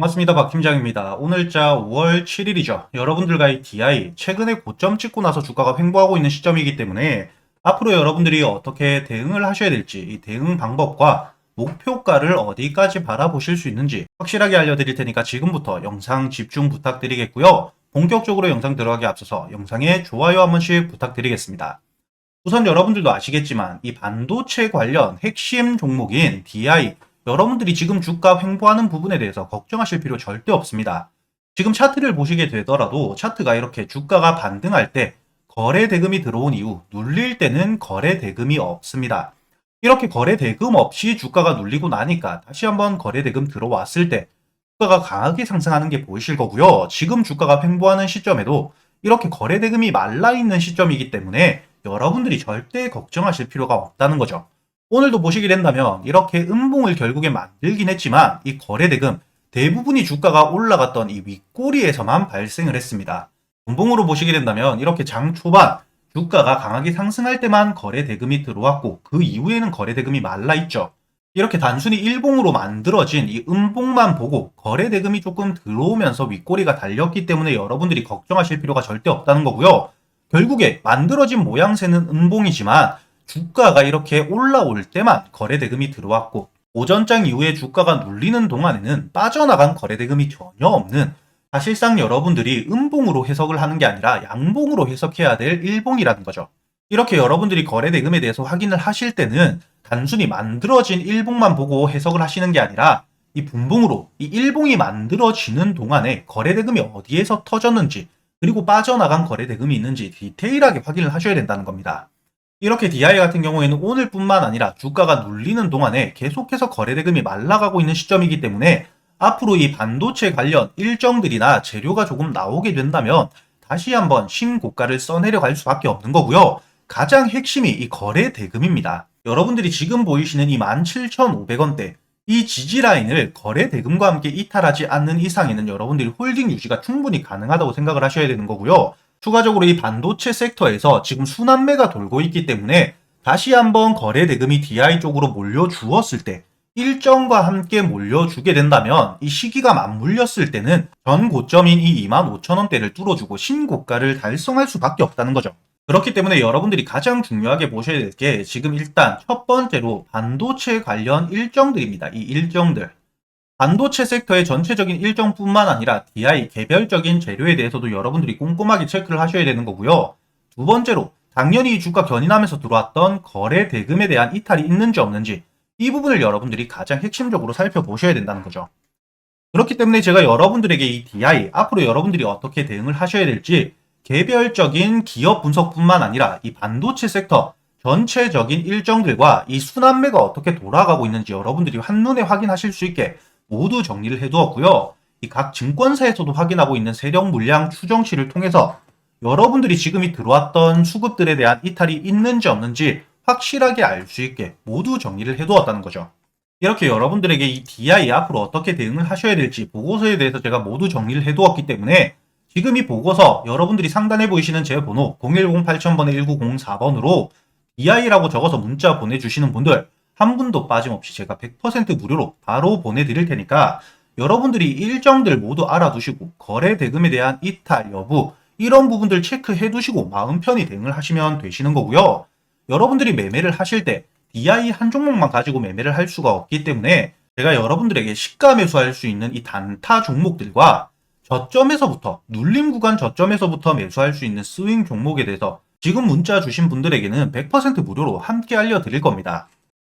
반갑습니다. 박 팀장입니다. 오늘자 5월 7일이죠. 여러분들과의 DI 최근에 고점 찍고 나서 주가가 횡보하고 있는 시점이기 때문에 앞으로 여러분들이 어떻게 대응을 하셔야 될지 이 대응 방법과 목표가를 어디까지 바라보실 수 있는지 확실하게 알려드릴 테니까 지금부터 영상 집중 부탁드리겠고요. 본격적으로 영상 들어가기 앞서서 영상에 좋아요 한 번씩 부탁드리겠습니다. 우선 여러분들도 아시겠지만 이 반도체 관련 핵심 종목인 DI 여러분들이 지금 주가 횡보하는 부분에 대해서 걱정하실 필요 절대 없습니다. 지금 차트를 보시게 되더라도 차트가 이렇게 주가가 반등할 때 거래 대금이 들어온 이후 눌릴 때는 거래 대금이 없습니다. 이렇게 거래 대금 없이 주가가 눌리고 나니까 다시 한번 거래 대금 들어왔을 때 주가가 강하게 상승하는 게 보이실 거고요. 지금 주가가 횡보하는 시점에도 이렇게 거래 대금이 말라 있는 시점이기 때문에 여러분들이 절대 걱정하실 필요가 없다는 거죠. 오늘도 보시게 된다면 이렇게 음봉을 결국에 만들긴 했지만 이 거래대금 대부분이 주가가 올라갔던 이 윗꼬리에서만 발생을 했습니다. 음봉으로 보시게 된다면 이렇게 장 초반 주가가 강하게 상승할 때만 거래대금이 들어왔고 그 이후에는 거래대금이 말라 있죠. 이렇게 단순히 일봉으로 만들어진 이 음봉만 보고 거래대금이 조금 들어오면서 윗꼬리가 달렸기 때문에 여러분들이 걱정하실 필요가 절대 없다는 거고요. 결국에 만들어진 모양새는 음봉이지만 주가가 이렇게 올라올 때만 거래대금이 들어왔고 오전장 이후에 주가가 눌리는 동안에는 빠져나간 거래대금이 전혀 없는 사실상 여러분들이 음봉으로 해석을 하는 게 아니라 양봉으로 해석해야 될 일봉이라는 거죠. 이렇게 여러분들이 거래대금에 대해서 확인을 하실 때는 단순히 만들어진 일봉만 보고 해석을 하시는 게 아니라 이 분봉으로 이 일봉이 만들어지는 동안에 거래대금이 어디에서 터졌는지 그리고 빠져나간 거래대금이 있는지 디테일하게 확인을 하셔야 된다는 겁니다. 이렇게 DI 같은 경우에는 오늘뿐만 아니라 주가가 눌리는 동안에 계속해서 거래대금이 말라가고 있는 시점이기 때문에 앞으로 이 반도체 관련 일정들이나 재료가 조금 나오게 된다면 다시 한번 신고가를 써내려갈 수밖에 없는 거고요. 가장 핵심이 이 거래 대금입니다. 여러분들이 지금 보이시는 이 17,500원대 이 지지 라인을 거래 대금과 함께 이탈하지 않는 이상에는 여러분들이 홀딩 유지가 충분히 가능하다고 생각을 하셔야 되는 거고요. 추가적으로 이 반도체 섹터에서 지금 순환매가 돌고 있기 때문에 다시 한번 거래 대금이 DI 쪽으로 몰려주었을 때 일정과 함께 몰려주게 된다면 이 시기가 맞물렸을 때는 전 고점인 이 25,000원대를 뚫어주고 신고가를 달성할 수밖에 없다는 거죠. 그렇기 때문에 여러분들이 가장 중요하게 보셔야 될 게 지금 일단 첫 번째로 반도체 관련 일정들입니다. 이 일정들. 반도체 섹터의 전체적인 일정뿐만 아니라 DI 개별적인 재료에 대해서도 여러분들이 꼼꼼하게 체크를 하셔야 되는 거고요. 두 번째로 당연히 주가 견인하면서 들어왔던 거래 대금에 대한 이탈이 있는지 없는지 이 부분을 여러분들이 가장 핵심적으로 살펴보셔야 된다는 거죠. 그렇기 때문에 제가 여러분들에게 이 DI 앞으로 여러분들이 어떻게 대응을 하셔야 될지 개별적인 기업 분석뿐만 아니라 이 반도체 섹터 전체적인 일정들과 이 순환매가 어떻게 돌아가고 있는지 여러분들이 한눈에 확인하실 수 있게 모두 정리를 해두었고요. 이 각 증권사에서도 확인하고 있는 세력 물량 추정치를 통해서 여러분들이 지금이 들어왔던 수급들에 대한 이탈이 있는지 없는지 확실하게 알 수 있게 모두 정리를 해두었다는 거죠. 이렇게 여러분들에게 이 DI 앞으로 어떻게 대응을 하셔야 될지 보고서에 대해서 제가 모두 정리를 해두었기 때문에 지금 이 보고서 여러분들이 상단에 보이시는 제 번호 010-8000번에 1904번으로 DI라고 적어서 문자 보내주시는 분들 한 분도 빠짐없이 제가 100% 무료로 바로 보내드릴 테니까 여러분들이 일정들 모두 알아두시고 거래 대금에 대한 이탈 여부 이런 부분들 체크해 두시고 마음 편히 대응을 하시면 되시는 거고요. 여러분들이 매매를 하실 때 DI 한 종목만 가지고 매매를 할 수가 없기 때문에 제가 여러분들에게 시가 매수할 수 있는 이 단타 종목들과 저점에서부터 눌림 구간 저점에서부터 매수할 수 있는 스윙 종목에 대해서 지금 문자 주신 분들에게는 100% 무료로 함께 알려드릴 겁니다.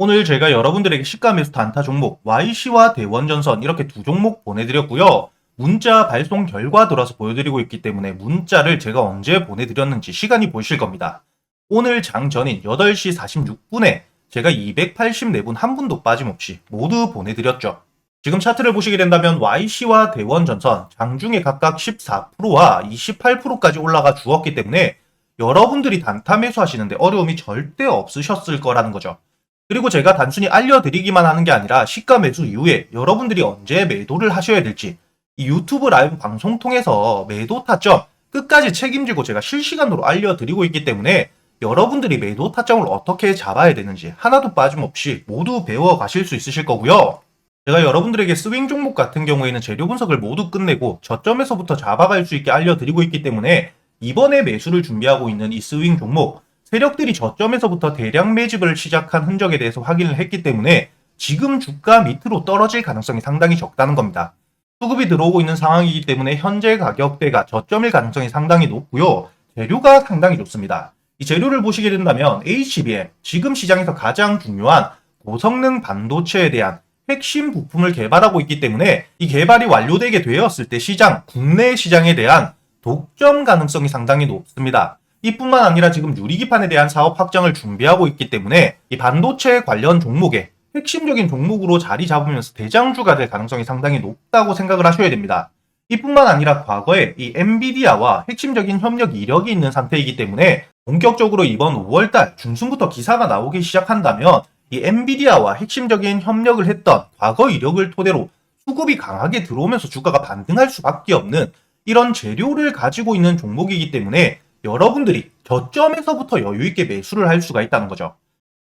오늘 제가 여러분들에게 시가 매수 단타 종목 YC와 대원전선 이렇게 두 종목 보내드렸고요. 문자 발송 결과 들어서 보여드리고 있기 때문에 문자를 제가 언제 보내드렸는지 시간이 보이실 겁니다. 오늘 장 전인 8시 46분에 제가 284분 한 분도 빠짐없이 모두 보내드렸죠. 지금 차트를 보시게 된다면 YC와 대원전선 장중에 각각 14%와 28%까지 올라가 주었기 때문에 여러분들이 단타 매수하시는데 어려움이 절대 없으셨을 거라는 거죠. 그리고 제가 단순히 알려드리기만 하는 게 아니라 시가 매수 이후에 여러분들이 언제 매도를 하셔야 될지 이 유튜브 라이브 방송 통해서 매도 타점 끝까지 책임지고 제가 실시간으로 알려드리고 있기 때문에 여러분들이 매도 타점을 어떻게 잡아야 되는지 하나도 빠짐없이 모두 배워 가실 수 있으실 거고요. 제가 여러분들에게 스윙 종목 같은 경우에는 재료 분석을 모두 끝내고 저점에서부터 잡아갈 수 있게 알려드리고 있기 때문에 이번에 매수를 준비하고 있는 이 스윙 종목 세력들이 저점에서부터 대량 매집을 시작한 흔적에 대해서 확인을 했기 때문에 지금 주가 밑으로 떨어질 가능성이 상당히 적다는 겁니다. 수급이 들어오고 있는 상황이기 때문에 현재 가격대가 저점일 가능성이 상당히 높고요. 재료가 상당히 좋습니다. 이 재료를 보시게 된다면 HBM, 지금 시장에서 가장 중요한 고성능 반도체에 대한 핵심 부품을 개발하고 있기 때문에 이 개발이 완료되게 되었을 때 시장, 국내 시장에 대한 독점 가능성이 상당히 높습니다. 이뿐만 아니라 지금 유리기판에 대한 사업 확장을 준비하고 있기 때문에 이 반도체 관련 종목에 핵심적인 종목으로 자리 잡으면서 대장주가 될 가능성이 상당히 높다고 생각을 하셔야 됩니다. 이뿐만 아니라 과거에 이 엔비디아와 핵심적인 협력 이력이 있는 상태이기 때문에 본격적으로 이번 5월달 중순부터 기사가 나오기 시작한다면 이 엔비디아와 핵심적인 협력을 했던 과거 이력을 토대로 수급이 강하게 들어오면서 주가가 반등할 수밖에 없는 이런 재료를 가지고 있는 종목이기 때문에 여러분들이 저점에서부터 여유있게 매수를 할 수가 있다는 거죠.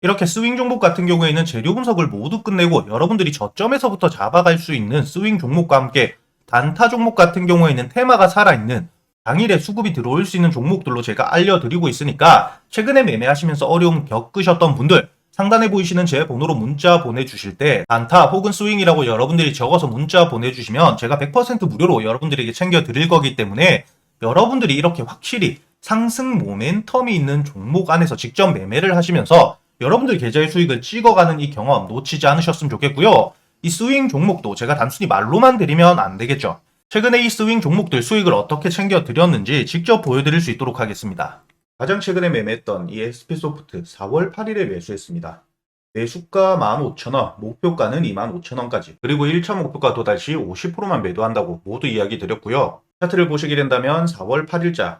이렇게 스윙 종목 같은 경우에는 재료 분석을 모두 끝내고 여러분들이 저점에서부터 잡아갈 수 있는 스윙 종목과 함께 단타 종목 같은 경우에는 테마가 살아있는 당일에 수급이 들어올 수 있는 종목들로 제가 알려드리고 있으니까 최근에 매매하시면서 어려움 겪으셨던 분들 상단에 보이시는 제 번호로 문자 보내주실 때 단타 혹은 스윙이라고 여러분들이 적어서 문자 보내주시면 제가 100% 무료로 여러분들에게 챙겨드릴 거기 때문에 여러분들이 이렇게 확실히 상승 모멘텀이 있는 종목 안에서 직접 매매를 하시면서 여러분들 계좌의 수익을 찍어가는 이 경험 놓치지 않으셨으면 좋겠고요. 이 스윙 종목도 제가 단순히 말로만 드리면 안 되겠죠. 최근에 이 스윙 종목들 수익을 어떻게 챙겨 드렸는지 직접 보여드릴 수 있도록 하겠습니다. 가장 최근에 매매했던 이 SP소프트 4월 8일에 매수했습니다. 매수가 15,000원, 목표가는 25,000원까지, 그리고 1차 목표가 도달 시 50%만 매도한다고 모두 이야기 드렸고요. 차트를 보시게 된다면 4월 8일자,